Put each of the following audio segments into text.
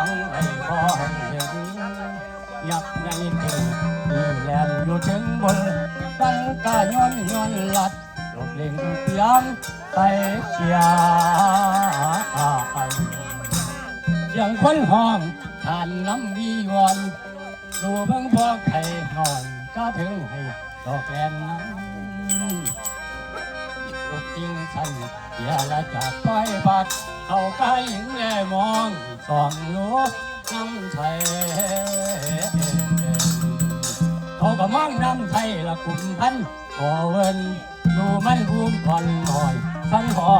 วังไว้พอให้เห็นยักใหญ่ถึงมีแลนอยู่ถึงบนตั้งกาย้อนย้อนลัดลบเล่งเพียงไปเชียร์เสียงคนห้องทานน้ำวีวอนดูเบิ่งพวกไทยหอนก็ถึงให้ดอกแลนนั้นลูกจริงฉันอย่าละจากปล่อยบัด เขาใกล้หญิงแลมองส่องรู้น้ำไทยเขาก็มองน้ำไทยละกลุ่มพันขอเวินดูมันอุ้มผ่อนหน่อยฉันขอ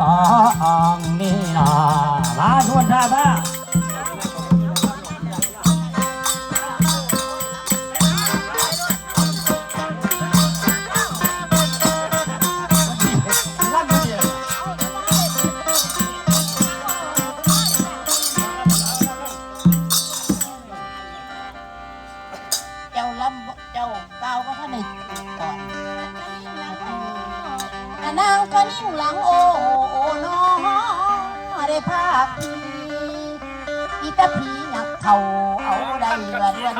ป่าอปางนี่นามาทวนท่าบ้า ได้ภาพพีอีตาผีหนักเท่าเอาได้เดือดวัน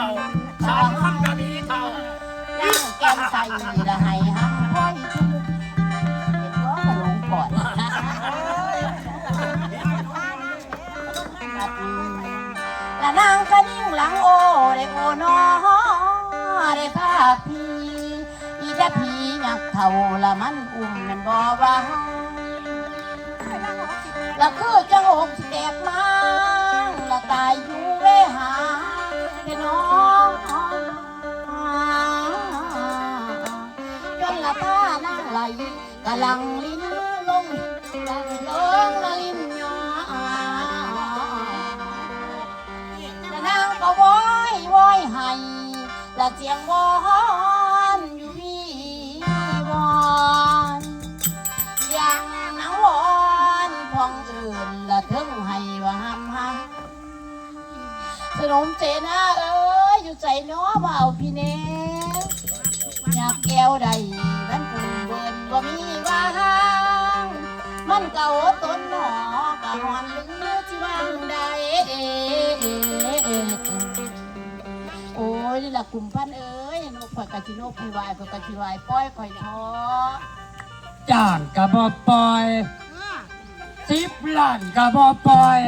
สามคำกะมีเท่านั่งแกมใส่ละให้ห้ำพ้อยชุบเห็นก็มาลงก่อนละนางก็นิ่งหลังโอ้ได้โอน้อได้ภาพพีอีตาผีหนักเท่าละมันอุ้มมันบ่ว่า ละคือจังอกแตกมังละตายอยู่เวหาเน้องจนละท่านั่งไหลกะลังลิ้นลงลังลงละลิ้นยอละนางก็วอยวอยให้ละเสียงวอนอย นมเจนาเอ้ยอยู่ใจน้อว่าเอาพี่เนอยากแก้วใดมันปุ่นเบินว่ามีว่างมันเก่าต้นหนอกะหอนลือที่วางใดโอ้ยนี่แหละกลุ่มพันเอ้ยนกข่อยกะจิโนกพี่วายข่อยกะจิวายป้อยข่อยท้อจางกะบอปล่อยสิบล้านกะบอปล่อย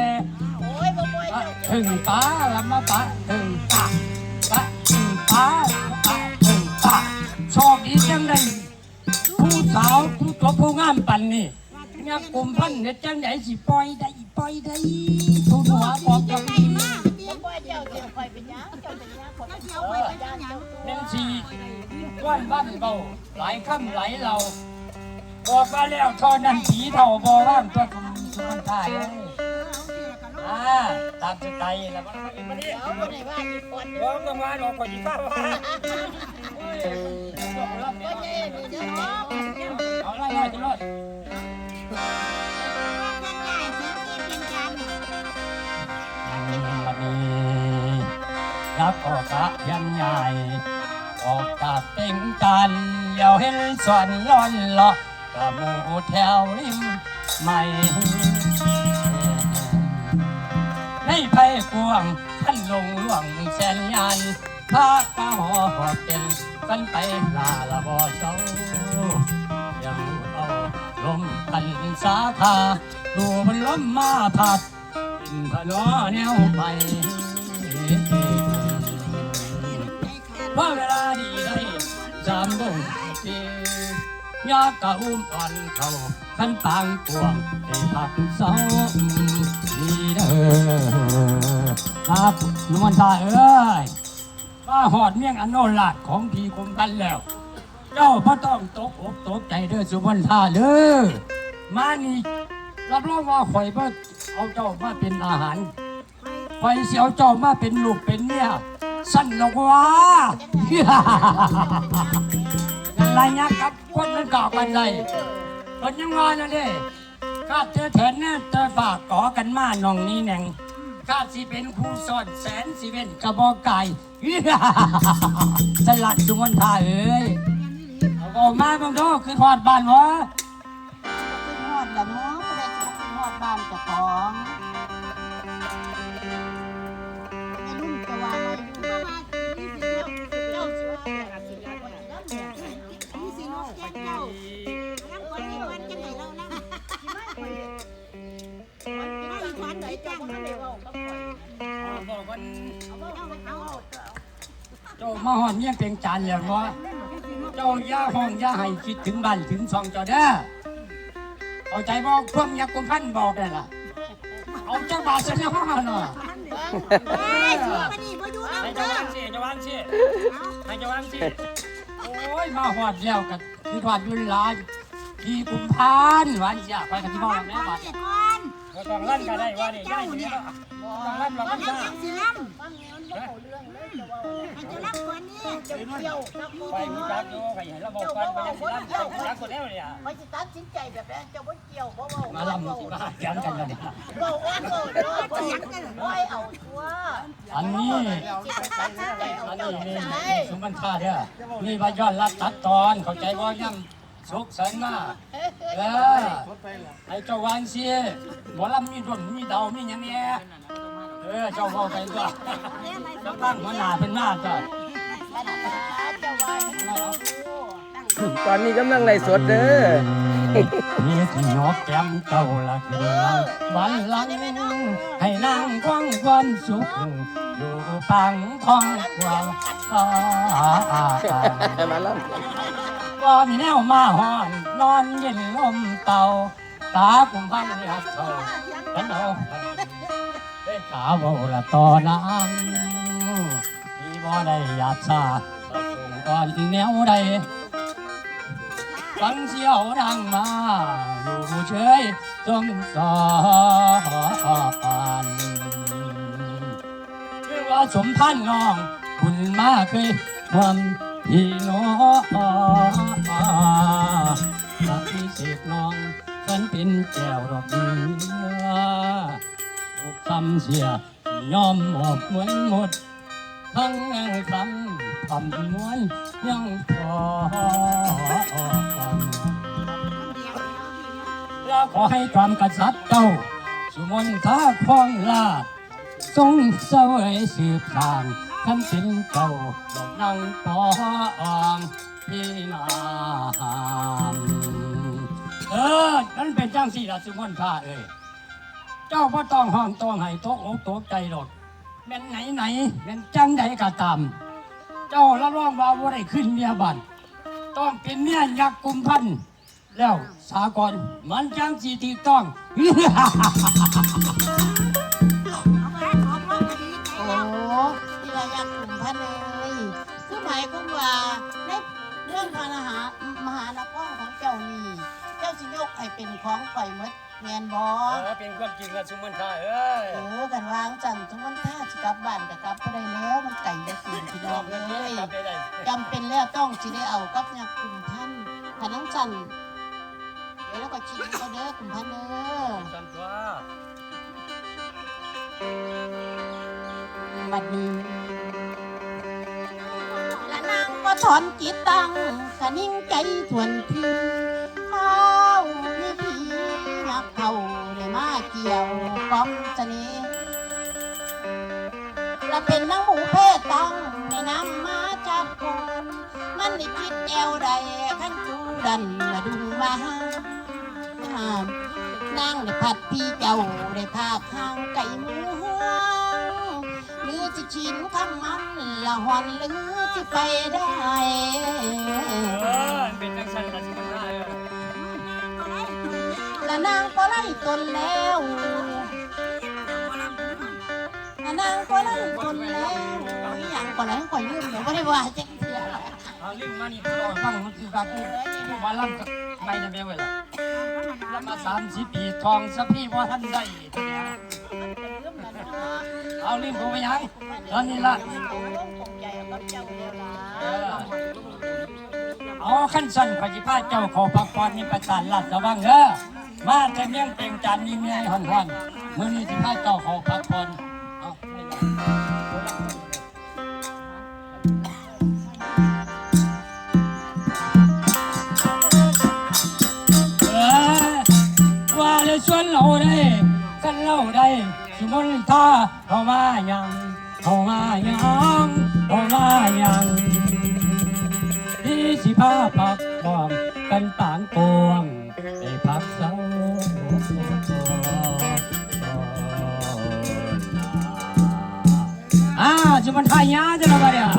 ป่วยเจ้าถึงป้าละมาปะถึงปะปะถึงป้าปะถึงปะโชคดีจังได้ผู้สาวผู้ตัวผู้งามปันนี่เนี่ยกลุ่มพันเนี่ยจังไหนสิปล่อยได้ปล่อยได้ทุนหัวบอกกับพี่บ่ป่วยเจ้าเจ้าข่อยเป็นยังเจ้าเป็นยังข่อยเป็นหยังข่อยเป็นยังหนึ่งสี่ว่านบ้านเบาหลายค่ำหลายเราบอกมาแล้วท่านั้นผีเท่าบอว่างตัวคุณสุนทาย อ่าตามสไตล์แล้วมันไม่มาเรียกเดี๋ยวบ่ได้ว่าอีกคนร้องต้องว่าร้องก่อนอีกป้าว่าบ่เย่นี่เด้อเนาะเอาไล่ไล่ตลอดวันนี้ยักษ์ออกกะยันใหญ่ออกจากเต็งกันเลี้ยวเห็นสวนร้อนเลาะกับหมูแถวริมไม่ ในไผ่กวงท่านลงหลวงแสนยานพากะหอหอบเป็นกันไปลาละบ่เจ้ายังเอาลมกันสาขาดูมันล้มมาพัดเป็นพะล้อแนวไปว่าเวลาดีได้จำบ่งเสียากกะอุ้มอ่อนเขาขันต่างกวงได้พักเศร้า ครับนวลตาเอ้ยมาหอดเมี่ยงอันโนลาดของพี่คมกันแล้ว เจ้าพ่ต้องตกอกตกใจเด้อสุวรรณาเด้อมานี่รับรองว่าข่อยบ่เอาเจ้ามาเป็นอาหารไปเสียวเจ้ามาเป็นลูกเป็นเนี่ยสั้นหรอกว่าอะไรเนี่ยกับคนมันก่อกันเลยคนยังว่านะเด้ ข้าเจอเถินเนี่ยเธอฝากก่อกันมาน้องนี้แหน่งข้าสิเป็นครูสอนแสนสิเป็นกระบอกไก่สลัดจุมนทาเอ้ยเอาออกมาบางโตคือทอดบ้านวะขึ้นฮอดละมั้งไม่ได้สิขึ้นฮอดบ้านเจ้าของ มาหอนเนี่ยเป็นจานแล้ววะเจ้าย่าห้องย่าให้คิดถึงบ้านถึงช่องเจ้าเด้อเข้าใจบอกพวกยักษ์กุมพันบอกได้ล่ะเอาเจ้าบาทเสนอมาหน่อยให้เจะวางสิเจะวางสิให้เจะวางสิโอ้ยมาหอดแล้วกันคือหอดยุนลายที่กุมพานหวานเสียไปกันที่บ้านแม่บ้าน บ่ต้องลั่นก็ได้ว่านี่ย่ายอยู่นี่ต้องลั่นว่ามันซ่าไปมีจักอยู่ใครเห็นแล้วบอกกันไปยังสิลั่นไปมีจักคนแล้วเนี่ยไปสิตัดสินใจแบบนั้นจะบ่เกี่ยวบ่เว้ามาลำสิมาเถียงกันแล้วเนี่ยเว้าว่าโลดเนาะบ่อยากโอ้ยเอาชัวอันนี้สิไปตัดสินใจเอาอันเจ้านี้ใจนี่สมบัติค่าเด้อนี่ว่าย้อนรัดตัดตอนเข้าใจว่ายัง สุขสันต์มากเออไอ้เจ้าวางสิหมอลำมีดนมีเดามีหยังแย่เออเจ้าเว้าไปตัวกำลังหัวหน้าเป็นหน้าจ้ะเจ้าว่าตอนนี้กำลังไล่สดเด้อมีที่ยกแก้มเจ้าละคือเราวันหลังให้นั่งควังความสุขอยู่ปังทองกวางอ่ามาแล้ว ว่ามีแนวมาหอน นอนเย็นลมเตาตากุมพันยากเท่ากันเอาได้กาเว่ละตอนนั้นที่บ่ได้ยากซาประสงก่อนที่แนวใดฟังเสียวดังมาอยู่เฉยจงสอนคือว่าสมพันธ์น้อง คุณมาเคยความ พี่น้องพี่เสกน้องฉันเป็นแก้วดอกเนื้อถูกคำเสียยอมหมอบเหมือนหมด ทั้งคำคำนวลยังพอแล้วขอให้ความกษัตริย์เจ้า สุมนทาคองลาทรงเสวยสืบสาง ท่านเป็นเจ้าดอกนางปองพี่นามเออนั่นเป็นจังสี่ละสุมนทาเอ้ยเจ้าพ่ต้องห้องต้องให้โต๊ะอกโต๊ะใจหรอกแม่นไหนไหนแม่นจังใดก็ตาม เจ้ารับรองว่าบ่ได้ขึ้นเมียบันต้องเป็นเมียยักษ์กุมพันแล้วสากลมันจังสิถูกต้อง คือหมายความว่าในเรื่องพระมหามหานครของเจ้านี่เจ้าสิยกให้เป็นของข่อยหมดแมนบอเออเป็นความจริงละสุมันทาเอ้ยเออกันวางจันทร์ทุกวันท่าสิกลับบ้านก็กลับบ่ได้แล้วมันไก่จะกินพี่น้องเลยกลับได้ได้จำเป็นแล้วต้องสิได้เอากับยักษ์กลุ่มพันถ้านังจันทร์เดี๋ยวเราก็ชิมก็เด้อกลุ่มพันเด้อจำตัว บัดนี้และาถอนจิตตั้งกะนิ่งใจทวนทีข้าวมีพีอยากเข้าได้มาเกี่ยวกองจะนี้และเป็นนางหมูเพศตั้งในน้ำมาจากคนมันได้คิดแอวใดขั้นจูดันละดูมาหามนางได้พัดพี่เจ้าได้ภาพห่างไก่มือ รือจะชินคำมันละหอนหรือจะไปได้เออเป็นจังสันละสุมันทาเอ้ละนางก็ไล่ตนแล้วละนางก็ไล่ตนแล้วอีหยังก็ไล่ข่อยลืมเดี๋ยวไม่ได้ว่าจังเสียเอาลิ้นมานี่รอฟังมันคือการพูดว่าลำกับไม่ได้แม่เว้ยล่ะลำมาสามสิบปีทองสักพี่ว่าท่านได้ตัวเนี้ย เอาลิ้นผมไปยังตอนนี้ละเออเอาขั้นสั้นขจิพาเจ้าขอพักผ่อนนี่ประสานหลัดระวังเด้อมาแต่เมี่ยงเปลงจานนี้เมียห่อนห่อนมือนี้สิพาเจ้าขอพักผ่อนเอาเออว่าเลยชวนเราได้กันเล่าได้ มุนท่าเข้ามายังเข้ามายังเข้ามายังที่สิพาปักกองกันต่างปวงไอ้พักสังอ่าจะมันทายาจะละบาเนี่ย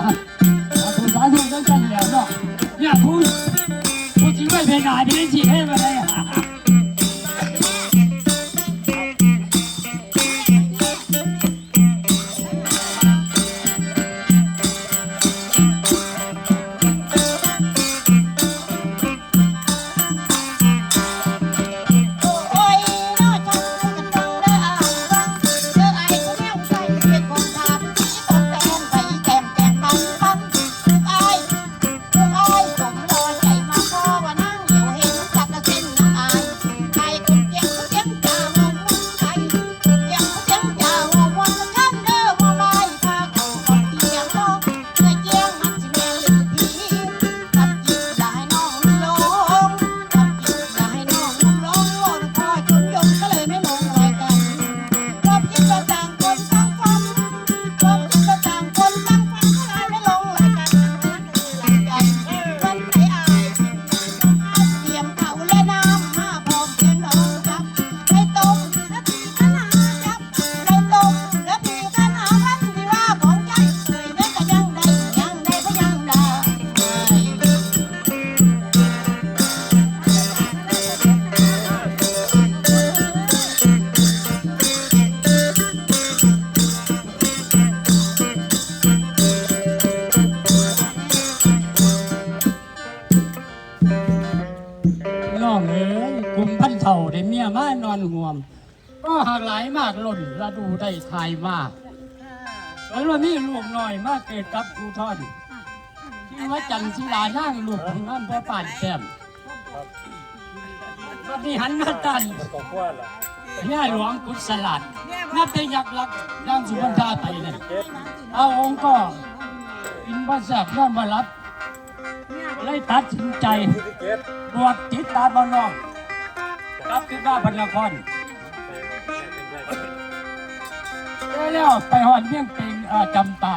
อเนี่ยผู้สาธุต้องจันแล้วเนาะเายมากล่นระดูได้ทายมากแล้ววันนี้ลูกหน้อยมากเกิดกับครูท่อนที่ว่าจันศิลานั่งลูกของน้ำพ่อป่านแซมวันนี้หันมาตันย่หลวงกุศลัดนับเป็นยักษ์ลักย่างสุวรรณาไปเนี่ยเอาองค์ก็อินบัสบย่อมมารับเลยตัดสินใจบวชติดตามมาน้องกลับขึ้นมานพันคร แล้วไปหอนเมี่ยงเป็นจำปา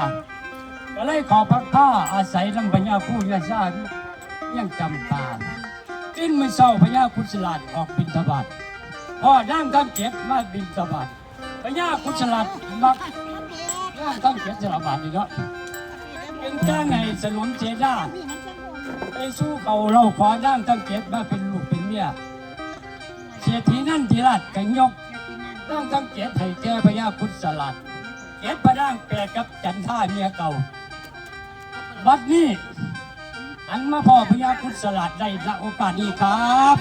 ก็เลยขอพักผ้าอาศัยลำพญาผู้ยาชาติเมี่ยงจำปาขึ้นมือเศร้าพญาคุศลาดออกบินทบาทพ่อนั่งทั้งเก็บมาบินทบาทพญาคุศลาดมักนั่งทั้งเก็บสารบาทนี่เนาะเป็นจ้างไงสนุนเจด้าไปสู้เขาเราขอด้างตั้งเก็บมาเป็นลูกเป็นเมียเศรษฐีนั่นทีราชกันยก ต้องตั้งเก็บให้แก่พญาพุทธสลัดเก็บพระด่างแปดกับจันท่าเมียเก่า บัดนี้อันมาพ่อพญาพุทธสลัดได้ละโอกาสนี้ครับ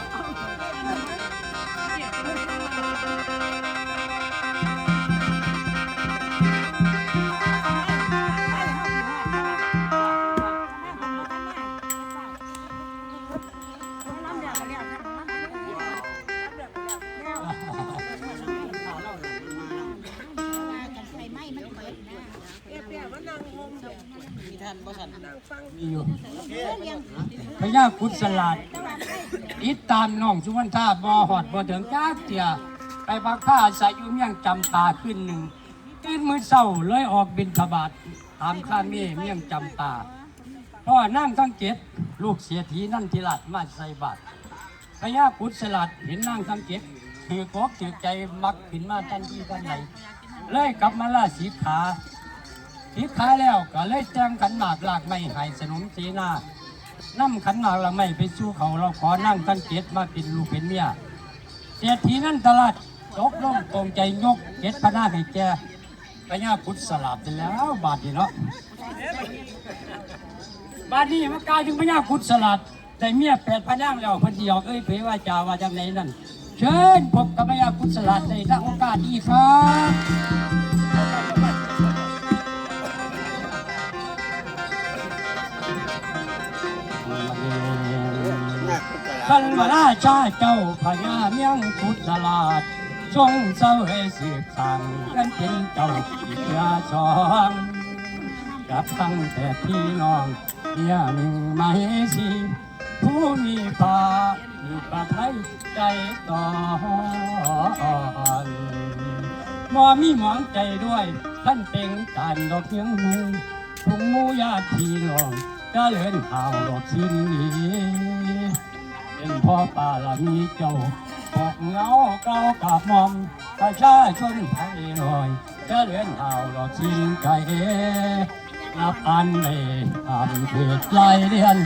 มีอยู่พญาคุดสลัดติดตามน้องสุวรรณท่าบอหอดบอถึงจ้าเตียไปพักผ้าอาศัยอยู่เมียงจำปาขึ้นหนึ่งตื่นมือเศร้าเลยออกบินทบาทตามข้าเมียเมียงจำปาพ่อนั่งทั้งเก็บลูกเสียทีนั่นทีลัดมาใส่บาตรพญาคุดสลัดเห็นนั่งทั้งเก็บถือกอกถือใจมักขึ้นมาทันทีทันใด เลยกลับมาล่าสีขาทิพย์ท้าแล้วก็เลยแจ้งขันหมากหลากไม่หายสนุนสีหน้าน้ำขันหมากละไม่ไปสู้เขาเราขอนั่งตั้งเกตมาเป็นลูกเป็นเมียเศรษฐีนั่นตลาดตกลงตรงใจยกเกตพนาให้แกพญาพุทธสลับไปแล้วบาดนี้เนาะบาดนี้มันกลายถึงพญาพุทธสลัดแต่เมียแปดพญางแล้วพันเดียวเอ้ยเผยว่าจาว่าจังไหนนั่น เชิญพบกับพญาพุทธสลัดในทางโอกาสนี้ครับท่านพราชาเจ้าพญาเมียงพุทธราชทรงเสวยสืบสั่งกันเป็นเจ้าอิยาสองกับทั้งแต่พี่น้องเมียหนึ่งไม่สี ผู้มีปามีปาไทยใจต่อนมอมีหมองใจด้วย ท่านเป็นการดอกเพียงมูทุงมูญาติพี่น้องจะเลื่อนข่าวดอกสิ้นนี้เป็นพ่อป่าละมีเจ้าปกเงาเก้ากับมอมประชาชนไทยลอยจะเลื่อนห่าวดอกชิงไก่นับอันไม่ทำเกิดไล่เรียน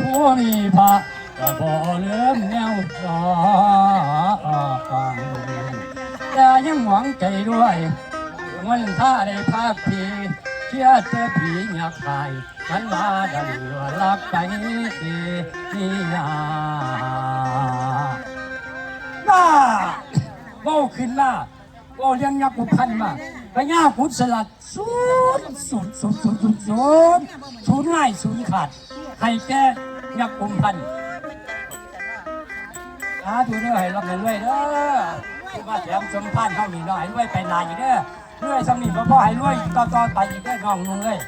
ผู้มีพระก็พอเลื่อมแนวรอฟังแต่ยังหวังใจด้วยมันถ้าได้ภาคพีเชื่อเจอผีอยากตายฉันมาดันรัวรักไปนี่นาน้าโง่ขึ้นล่าโง่เลี้ยงยักษ์กุพันมา พญาพุทธสลัดศูนย์ศูนย์ศูนย์ศูนย์ศูนสูนสูนย์ง่ายศูนขาดให้แกยักษ์กุพันสาธุเด้อให้รับเงินด้วยเด้อที่มาแถมสมพันเท่านี้เนาะให้วยไปนายอยู่เด้อรวยสำนีบ่อให้รวยต่อต่อไปอีกเด้อน้องนุ่งเอ้ย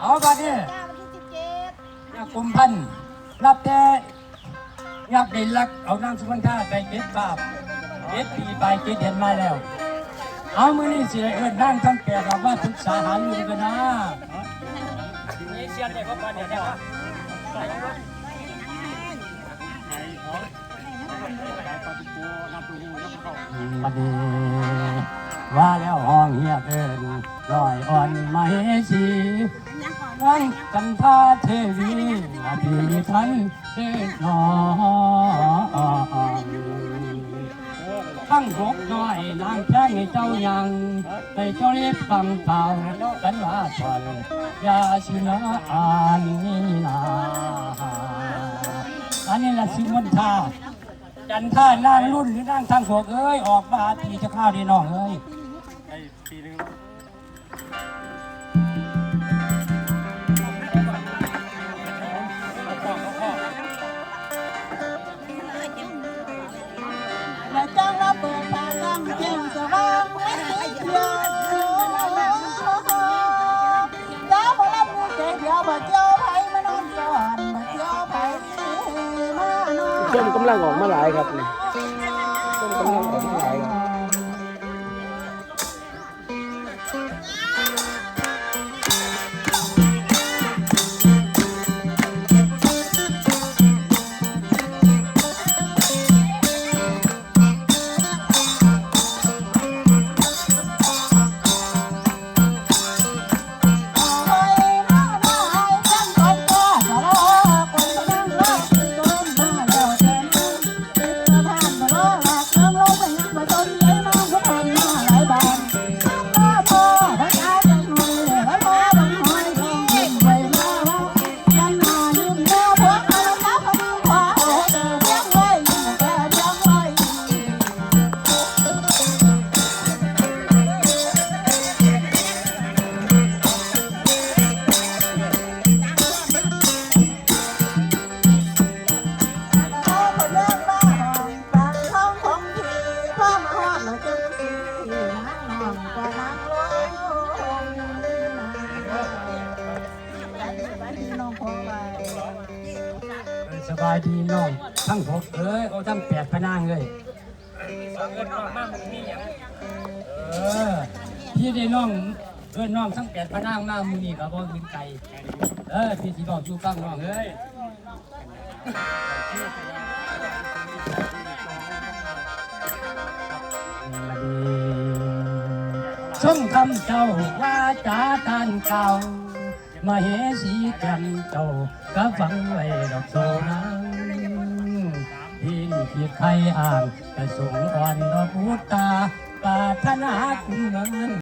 เอาบัดนี้ยากกุมพันรับแต่ยากษ์เด่นรักเอานางสุวรรณท่าไปเก็บภาพ เก็บปีไปเก็บเด่นมาแล้ว เอามือนี่เสิเอิญนั่งทั้งแก่กับว่าปรึกษาหารือกันนะนี่เสียนได้พ่อเดี๋ยวได้ปะมาดีว่าแล้วห้องเฮียเอิญลอยอ่อนมาเฮสีนั่งกันท่าเทวีอาภิทันเดชนอ ตั้งหกน้อยนางแจ้งให้เจ้ายังให้เจ้ารีบฟังเต่ากันว่าชนยาชินะอานีนาอันนี้ละสิมนทาจันท่านางรุ่นหรือนางทางหกเอ้ยออกมาทีจะข้าวดีน้องเอ้ยปีนึง ส้มกำลังออกมาหลายครับนี่ส้มกำลังออกมาหลาย สบายดีน้องทั้งหกเอ้ยเอาทั้งแปดพนางเลยเออพี่ได้น้องเอ้ยน้องทั้งแปดพนางมามือนี่กับบ่กินไก่เออพี่สิบอกอยู่ฟังน้องเอ้ยมาดีช่องคำเจ้าว่าจ้าการเก่ามาเหสีแก่นเจ้า ก็ฟังไว้ดอกโซนังพี่นี่ผิดใครอ่านแต่สูงอ่อนดอกพุตตาปรารถนาคุณงาน